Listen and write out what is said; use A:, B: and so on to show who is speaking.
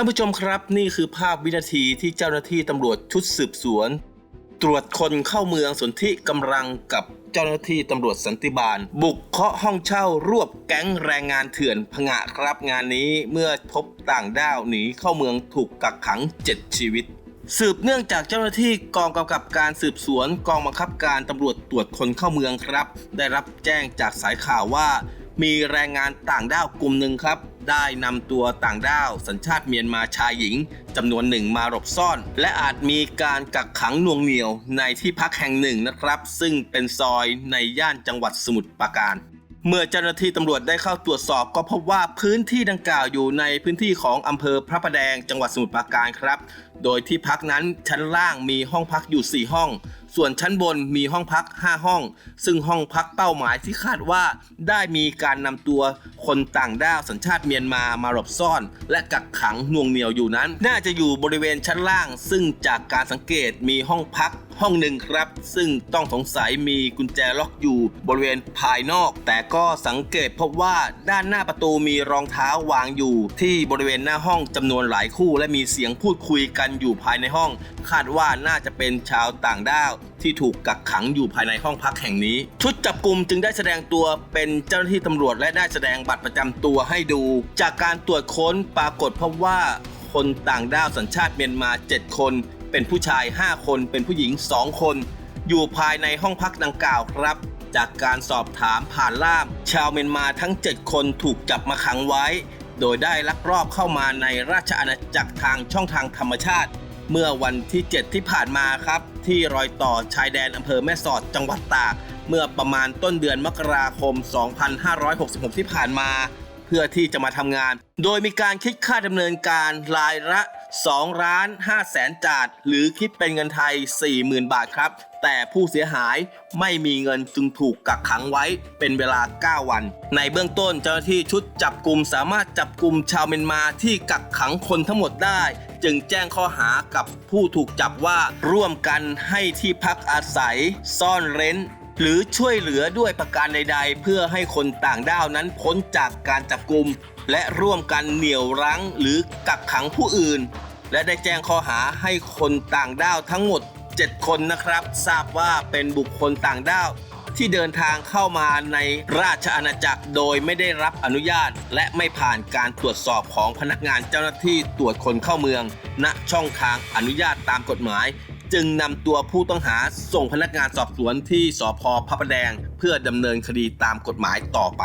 A: ท่านผู้ชมครับนี่คือภาพวินาทีที่เจ้าหน้าที่ตำรวจชุดสืบสวน ตรวจคนเข้าเมืองสนธิกำลังกับเจ้าหน้าที่ตำรวจสันติบาล บุกเคาะห้องเช่ารวบแก๊งแรงงานเถื่อนผงะครับงานนี้เมื่อพบต่างด้าวหนีเข้าเมืองถูกกักขัง 7 ชีวิตสืบเนื่องจากเจ้าหน้าที่กองกำกับการสืบสวนกองบังคับการตำรวจตรวจคนเข้าเมืองครับ ได้รับแจ้งจากสายข่าวว่า มีแรงงานต่างด้าวกลุ่มหนึ่งครับ ได้นำตัวต่างด้าว สัญชาติเมียนมาชายหญิงจำนวนหนึ่งมาหลบซ่อน และอาจมีการกักขังน่วงเหนียวในที่พักแห่งหนึ่งนะครับ ซึ่งเป็นซอยในย่านจังหวัดสมุทรปราการเมื่อเจ้าหน้าที่ตำรวจได้เข้าตรวจสอบก็พบว่าพื้นที่ดังกล่าวอยู่ในพื้นที่ของอำเภอพระประแดงจังหวัดสมุทรปราการครับ โดยที่พักนั้นชั้นล่างมีห้องพักอยู่ 4 ห้อง ส่วนชั้นบนมีห้องพัก 5 ห้อง ซึ่งห้องพักเป้าหมายที่คาดว่า ได้มีการนำตัวคนต่างด้าวสัญชาติเมียนมามาหลบซ่อน และกักขังหน่วงเหนียวอยู่นั้น น่าจะอยู่บริเวณชั้นล่าง ซึ่งจากการสังเกตมีห้องพัก ห้องหนึ่งครับ ซึ่งต้องสงสัยมีกุญแจล็อกอยู่บริเวณภายนอก แต่ก็สังเกตพบว่าด้านหน้าประตูมีรองเท้าวางอยู่ ที่บริเวณหน้าห้องจำนวนหลายคู่ และมีเสียงพูดคุยกันอยู่ภายในห้อง คาดว่าน่าจะเป็นชาวต่างด้าวที่ถูกกักขังอยู่ภายในห้องพักแห่งนี้ ชุดจับกลุ่มจึงได้แสดงตัวเป็นเจ้าหน้าที่ตำรวจและได้แสดงบัตรประจำตัวให้ดู จากการตรวจค้นปรากฏพบว่าคนต่างด้าวสัญชาติเมียนมา 7 คน เป็นผู้ชาย 5 คน เป็นผู้หญิง 2 คน อยู่ภายในห้องพักดังกล่าวครับ จากการสอบถามผ่านล่าม ชาวเมียนมาทั้ง 7 คนถูกจับมาขังไว้ โดยได้ลักลอบเข้ามาในราชอาณาจักรทางช่องทางธรรมชาติ เมื่อวันที่ 7 ที่ผ่านมาครับ ที่รอยต่อชายแดนอำเภอแม่สอดจังหวัดตาก เมื่อประมาณต้นเดือนมกราคม 2566 ที่ผ่านมา เพื่อที่จะมาทำงาน โดยมีการคิดค่าดำเนินการรายละ 2ล้าน5แสนจาทหรือคิดเป็นเงินไทย 40,000 บาทครับ แต่ผู้เสียหายไม่มีเงินจึงถูกกักขังไว้เป็นเวลา 9 วัน ในเบื้องต้นเจ้าหน้าที่ชุดจับกลุ่มสามารถจับกลุ่มชาวเมียนมาที่กักขังคนทั้งหมดได้ จึงแจ้งข้อหากับผู้ถูกจับว่าร่วมกันให้ที่พักอาศัย ซ่อนเร้น หรือช่วยเหลือด้วยประการใด ๆ เพื่อให้คนต่างด้าวนั้นพ้นจากการจับกลุ่มและร่วมกันเหนี่ยวรั้งหรือกักขังผู้อื่น และได้แจ้งข้อหาให้คนต่างด้าวทั้งหมด 7 คนนะครับ ทราบว่าเป็นบุคคลต่างด้าวที่เดินทางเข้ามาในราชอาณาจักรโดยไม่ได้รับอนุญาต และไม่ผ่านการตรวจสอบของพนักงานเจ้าหน้าที่ตรวจคนเข้าเมือง ณช่องทางอนุญาตตามกฎหมาย จึงนำตัวผู้ต้องหาส่งพนักงานสอบสวนที่สพพระประแดง เพื่อดำเนินคดีตามกฎหมายต่อไป